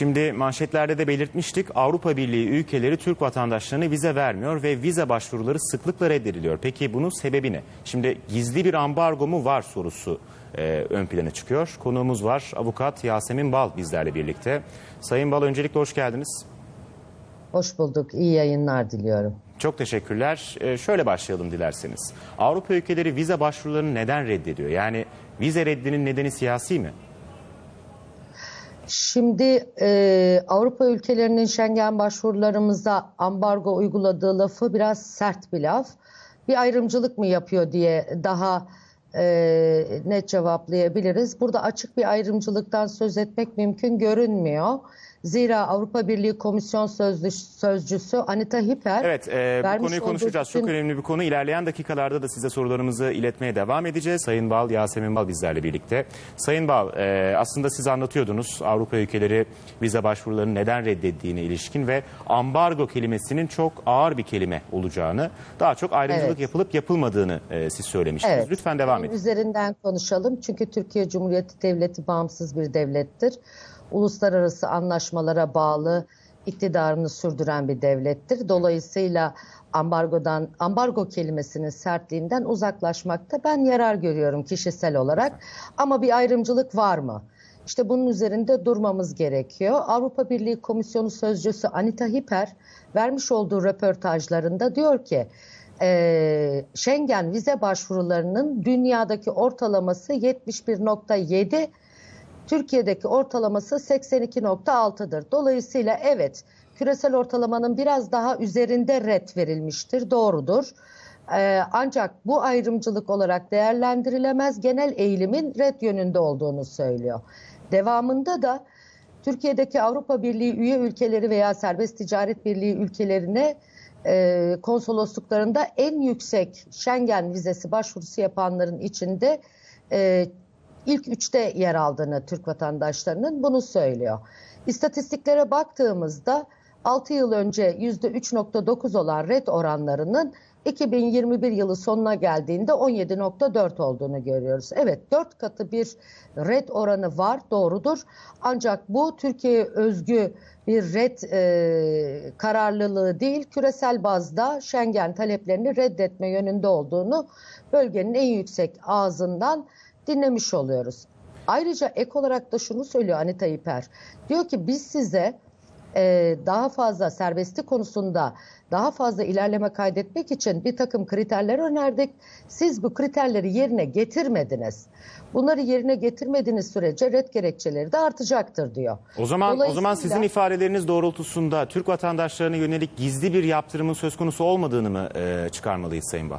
Şimdi manşetlerde de belirtmiştik. Avrupa Birliği ülkeleri Türk vatandaşlarına vize vermiyor ve vize başvuruları sıklıkla reddediliyor. Peki bunun sebebi ne? Şimdi gizli bir ambargo mu var sorusu e, ön plana çıkıyor. Konuğumuz var avukat Yasemin Bal bizlerle birlikte. Sayın Bal öncelikle hoş geldiniz. Hoş bulduk. İyi yayınlar diliyorum. Çok teşekkürler. Ee, şöyle başlayalım dilerseniz. Avrupa ülkeleri vize başvurularını neden reddediyor? Yani vize reddinin nedeni siyasi mi? Şimdi e, Avrupa ülkelerinin Schengen başvurularımıza ambargo uyguladığı lafı biraz sert bir laf. Bir ayrımcılık mı yapıyor diye daha e, net cevaplayabiliriz. Burada açık bir ayrımcılıktan söz etmek mümkün görünmüyor. Zira Avrupa Birliği Komisyon Sözlü- Sözcüsü Anita Hiper Evet, e, bu konuyu konuşacağız. Çok bütün- önemli bir konu. İlerleyen dakikalarda da size sorularımızı iletmeye devam edeceğiz. Sayın Bal, Yasemin Bal bizlerle birlikte. Sayın Bal, e, aslında siz anlatıyordunuz Avrupa ülkeleri vize başvurularını neden reddettiğine ilişkin ve ambargo kelimesinin çok ağır bir kelime olacağını, daha çok ayrımcılık Evet. yapılıp yapılmadığını e, siz söylemiştiniz. Evet. Lütfen devam edin. Üzerinden konuşalım. Çünkü Türkiye Cumhuriyeti Devleti bağımsız bir devlettir. Uluslararası anlaşmalara bağlı iktidarını sürdüren bir devlettir. Dolayısıyla ambargodan ambargo kelimesinin sertliğinden uzaklaşmakta ben yarar görüyorum kişisel olarak. Ama bir ayrımcılık var mı? İşte bunun üzerinde durmamız gerekiyor. Avrupa Birliği Komisyonu Sözcüsü Anita Hiper vermiş olduğu röportajlarında diyor ki e, Schengen vize başvurularının dünyadaki ortalaması 71.7, Türkiye'deki ortalaması 82.6'dır. Dolayısıyla evet küresel ortalamanın biraz daha üzerinde red verilmiştir, doğrudur. Ee, ancak bu ayrımcılık olarak değerlendirilemez genel eğilimin red yönünde olduğunu söylüyor. Devamında da Türkiye'deki Avrupa Birliği üye ülkeleri veya Serbest Ticaret Birliği ülkelerine e, konsolosluklarında en yüksek Schengen vizesi başvurusu yapanların içinde e, ilk üçte yer aldığını Türk vatandaşlarının bunu söylüyor. İstatistiklere baktığımızda 6 yıl önce %3.9 olan red oranlarının 2021 yılı sonuna geldiğinde 17.4 olduğunu görüyoruz. Evet 4 katı bir red oranı var doğrudur. Ancak bu Türkiye'ye özgü bir red e, kararlılığı değil küresel bazda Schengen taleplerini reddetme yönünde olduğunu bölgenin en yüksek ağzından dinlemiş oluyoruz. Ayrıca ek olarak da şunu söylüyor Anita İper. Diyor ki biz size e, daha fazla serbestlik konusunda daha fazla ilerleme kaydetmek için bir takım kriterler önerdik. Siz bu kriterleri yerine getirmediniz. Bunları yerine getirmediğiniz sürece red gerekçeleri de artacaktır diyor. O zaman o zaman sizin ifadeleriniz doğrultusunda Türk vatandaşlarına yönelik gizli bir yaptırımın söz konusu olmadığını mı e, çıkarmalıyız Sayın Bal?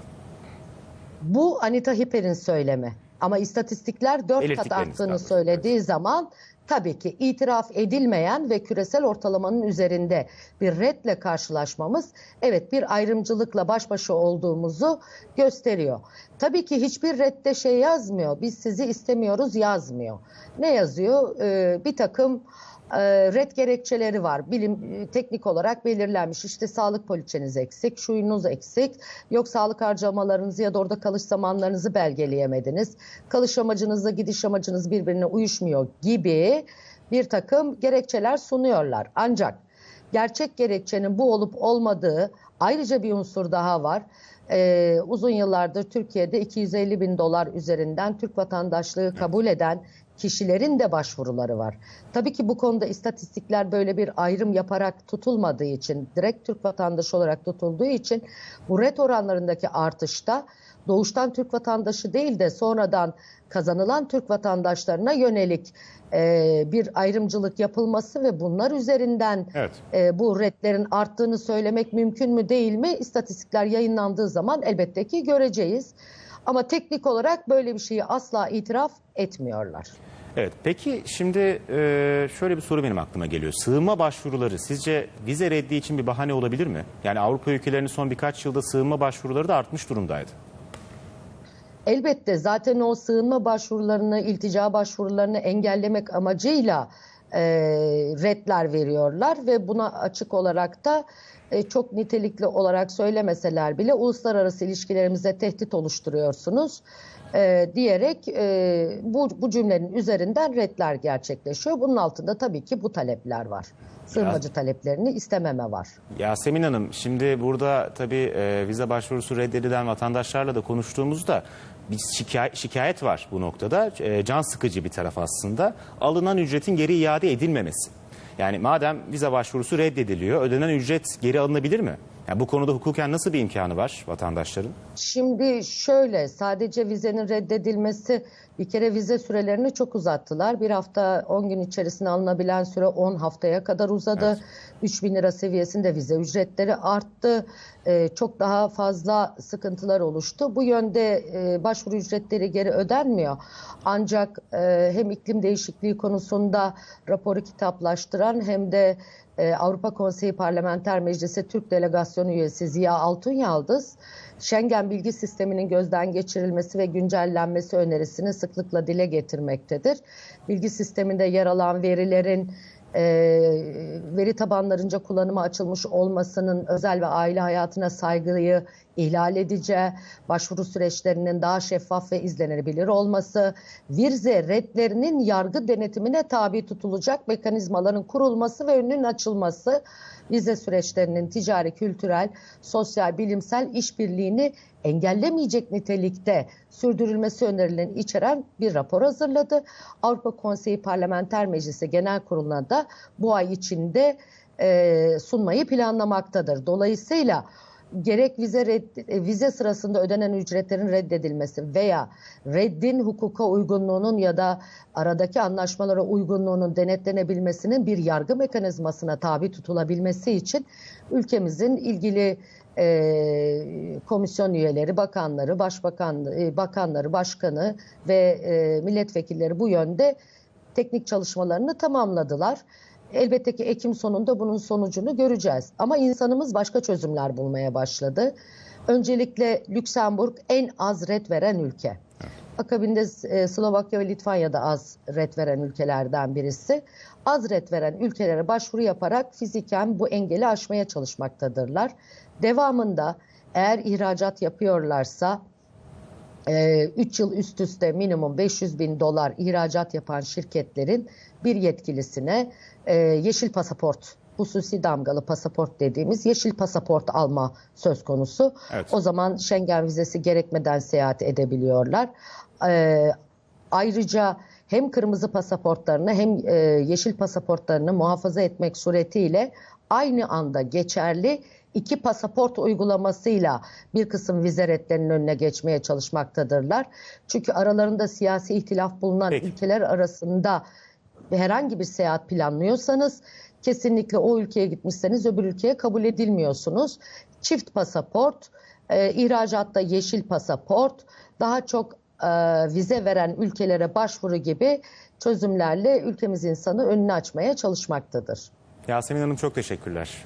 Bu Anita Hiper'in söylemi. Ama istatistikler 4 kat arttığını söylediği zaman tabii ki itiraf edilmeyen ve küresel ortalamanın üzerinde bir redle karşılaşmamız evet bir ayrımcılıkla baş başa olduğumuzu gösteriyor. Tabii ki hiçbir redde şey yazmıyor. Biz sizi istemiyoruz yazmıyor. Ne yazıyor? Ee, bir takım red gerekçeleri var. Bilim e, teknik olarak belirlenmiş. İşte sağlık poliçeniz eksik, şuyunuz eksik. Yok sağlık harcamalarınızı ya da orada kalış zamanlarınızı belgeleyemediniz. Kalış amacınızla gidiş amacınız birbirine uyuşmuyor gibi bir takım gerekçeler sunuyorlar. Ancak gerçek gerekçenin bu olup olmadığı ayrıca bir unsur daha var. Ee, uzun yıllardır Türkiye'de 250 bin dolar üzerinden Türk vatandaşlığı kabul eden kişilerin de başvuruları var. Tabii ki bu konuda istatistikler böyle bir ayrım yaparak tutulmadığı için, direkt Türk vatandaşı olarak tutulduğu için bu red oranlarındaki artışta doğuştan Türk vatandaşı değil de sonradan kazanılan Türk vatandaşlarına yönelik e, bir ayrımcılık yapılması ve bunlar üzerinden Evet. e, bu redlerin arttığını söylemek mümkün mü değil mi? İstatistikler yayınlandığı zaman elbette ki göreceğiz. Ama teknik olarak böyle bir şeyi asla itiraf etmiyorlar. Evet. Peki şimdi e, şöyle bir soru benim aklıma geliyor. Sığınma başvuruları sizce vize reddi için bir bahane olabilir mi? Yani Avrupa ülkelerinin son birkaç yılda sığınma başvuruları da artmış durumdaydı. Elbette zaten o sığınma başvurularını, iltica başvurularını engellemek amacıyla e, redler veriyorlar ve buna açık olarak da e, çok nitelikli olarak söylemeseler bile uluslararası ilişkilerimize tehdit oluşturuyorsunuz e, diyerek e, bu, bu cümlenin üzerinden redler gerçekleşiyor. Bunun altında tabii ki bu talepler var. Sığınmacı taleplerini istememe var. Yasemin Hanım şimdi burada tabii e, vize başvurusu reddedilen vatandaşlarla da konuştuğumuzda bir şikayet, şikayet var bu noktada. E, can sıkıcı bir taraf aslında. Alınan ücretin geri iade edilmemesi. Yani madem vize başvurusu reddediliyor ödenen ücret geri alınabilir mi? Yani bu konuda hukuken nasıl bir imkanı var vatandaşların? Şimdi şöyle sadece vizenin reddedilmesi bir kere vize sürelerini çok uzattılar. Bir hafta 10 gün içerisinde alınabilen süre 10 haftaya kadar uzadı. Evet. 3 bin lira seviyesinde vize ücretleri arttı. Ee, çok daha fazla sıkıntılar oluştu. Bu yönde e, başvuru ücretleri geri ödenmiyor. Ancak e, hem iklim değişikliği konusunda raporu kitaplaştıran hem de e, Avrupa Konseyi Parlamenter Meclisi Türk Delegasyonu üyesi Ziya Altunyaldız, Schengen bilgi sisteminin gözden geçirilmesi ve güncellenmesi önerisini sıklıkla dile getirmektedir. Bilgi sisteminde yer alan verilerin e, veri tabanlarınca kullanıma açılmış olmasının özel ve aile hayatına saygıyı ihlal edeceği, başvuru süreçlerinin daha şeffaf ve izlenebilir olması, vize redlerinin yargı denetimine tabi tutulacak mekanizmaların kurulması ve önünün açılması, vize süreçlerinin ticari, kültürel, sosyal, bilimsel işbirliğini engellemeyecek nitelikte sürdürülmesi önerilerini içeren bir rapor hazırladı. Avrupa Konseyi Parlamenter Meclisi Genel Kurulu'na da bu ay içinde sunmayı planlamaktadır. Dolayısıyla gerek vize red- e, vize sırasında ödenen ücretlerin reddedilmesi veya reddin hukuka uygunluğunun ya da aradaki anlaşmalara uygunluğunun denetlenebilmesinin bir yargı mekanizmasına tabi tutulabilmesi için ülkemizin ilgili e, komisyon üyeleri, bakanları, başbakan, e, bakanları, başkanı ve e, milletvekilleri bu yönde teknik çalışmalarını tamamladılar. Elbette ki Ekim sonunda bunun sonucunu göreceğiz. Ama insanımız başka çözümler bulmaya başladı. Öncelikle Lüksemburg en az red veren ülke. Akabinde e, Slovakya ve Litvanya da az red veren ülkelerden birisi. Az red veren ülkelere başvuru yaparak fiziken bu engeli aşmaya çalışmaktadırlar. Devamında eğer ihracat yapıyorlarsa 3 yıl üst üste minimum 500 bin dolar ihracat yapan şirketlerin bir yetkilisine e, yeşil pasaport, hususi damgalı pasaport dediğimiz yeşil pasaport alma söz konusu. Evet. O zaman Schengen vizesi gerekmeden seyahat edebiliyorlar. E, ayrıca hem kırmızı pasaportlarını hem e, yeşil pasaportlarını muhafaza etmek suretiyle aynı anda geçerli iki pasaport uygulamasıyla bir kısım vize redlerinin önüne geçmeye çalışmaktadırlar. Çünkü aralarında siyasi ihtilaf bulunan Peki. ülkeler arasında herhangi bir seyahat planlıyorsanız kesinlikle o ülkeye gitmişseniz öbür ülkeye kabul edilmiyorsunuz. Çift pasaport, e, ihracatta yeşil pasaport, daha çok e, vize veren ülkelere başvuru gibi çözümlerle ülkemiz insanı önünü açmaya çalışmaktadır. Yasemin Hanım çok teşekkürler.